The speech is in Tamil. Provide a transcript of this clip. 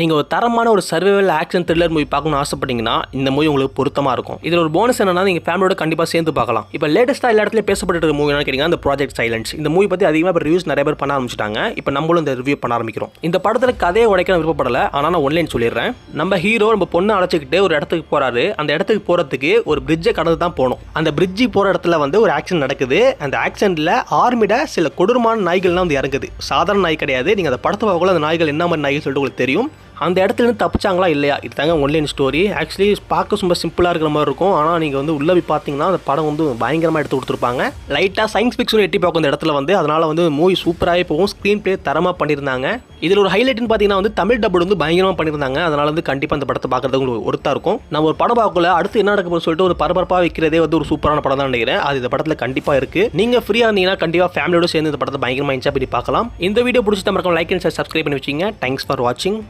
நீங்கள் ஒரு தரமான ஒரு சர்வைவல் ஆக்ஷன் த்ரில்லர் மூவி பார்க்கணும்னு ஆசைப்பட்டீங்கன்னா இந்த மூவி உங்களுக்கு பொருத்தமாக இருக்கும். இதில் ஒரு போனஸ் என்னன்னா நீங்கள் ஃபேமிலியோட கண்டிப்பாக சேர்ந்து பார்க்கலாம். இப்போ லேட்டஸ்ட்டாக எல்லா இடத்துலையும் பேசப்பட்டு இருக்க மூவி என்ன கேட்டிங்கன்னா அந்த ப்ராஜெக்ட் சைலன்ஸ் இந்த மூவி பற்றி அதிகமாக இப்போ ரிவ்யூஸ் நிறைய பேர் பண்ண ஆரம்பிச்சிட்டாங்க. இப்போ நம்மளும் இந்த ரிவ்யூ பண்ண ஆரம்பிக்கிறோம். இந்த படத்தில் கதையை உடைக்க விருப்பப்படலை. ஆனால் நான் ஒன்லைன் சொல்லிடுறேன். நம்ம ஹீரோ நம்ம பொண்ணை அழைச்சிக்கிட்டு ஒரு இடத்துக்கு போகிறாரு அந்த இடத்துக்கு போகிறதுக்கு ஒரு பிரிட்ஜை கடந்து தான் போகணும். அந்த பிரிட்ஜி போகிற இடத்துல வந்து ஒரு ஆக்சிடென்ட் நடக்குது. அந்த ஆக்சிடென்ட்டில் ஆர்மிட சில கொடூரமான நாய்கள்லாம் வந்து இறங்குது. சாதாரண நாய் கிடையாது. நீங்கள் அந்த படத்தை பார்க்கல அந்த நாய்கள் என்ன மாதிரி நாய்கள் சொல்லிட்டு உங்களுக்கு தெரியும். அந்த இடத்துல இருந்து தப்பிச்சாங்களா இல்லையா? இது தாங்க ஒன்லைன் ஸ்டோரி ஆக்சுவலி பார்க்க ரொம்ப சிம்பிளாக இருக்கிற மாதிரி இருக்கும். ஆனால் நீங்கள் வந்து உள்ளே போய் பார்த்தீங்கன்னா அந்த படம் வந்து பயங்கரமாக எடுத்து கொடுத்துருப்பாங்க. லைட்டாக சயின்ஸ் ஃபிக்ஷன் எட்டி பார்க்கும் அந்த இடத்துல வந்து அதனால் வந்து மூவி சூப்பராகவே போகும். ஸ்க்ரீன் ப்ளே தரமாக பண்ணியிருந்தாங்க. இதில் ஒரு ஹைலைட்னு பார்த்தீங்கன்னா வந்து தமிழ் டபுள் வந்து பயங்கரமாக பண்ணியிருந்தாங்க. அதனால் வந்து கண்டிப்பாக அந்த படத்தை பார்க்குறது உங்களுக்கு ஒருத்தா இருக்கும். நம்ம ஒரு படம் பார்க்கல அடுத்து என்ன நடக்க சொல்லிட்டு ஒரு பரபரப்பாக வைக்கிறதே வந்து ஒரு சூப்பரான படம் தான் நினைக்கிறேன். அது இந்த படத்தில் கண்டிப்பாக இருக்குது நீங்கள் ஃப்ரீயாக இருந்தீங்கன்னா கண்டிப்பாக ஃபேமிலியோட சேர்ந்து இந்த படத்தை பயங்கரமாக என்ஜாய் பண்ணி பார்க்கலாம். இந்த வீடியோ பிடிச்சி நம்ம லைக் அண்ட் சப்ஸ்கிரைப் பண்ணி வச்சிங்க தேங்க்ஸ் ஃபார் வாட்சிங்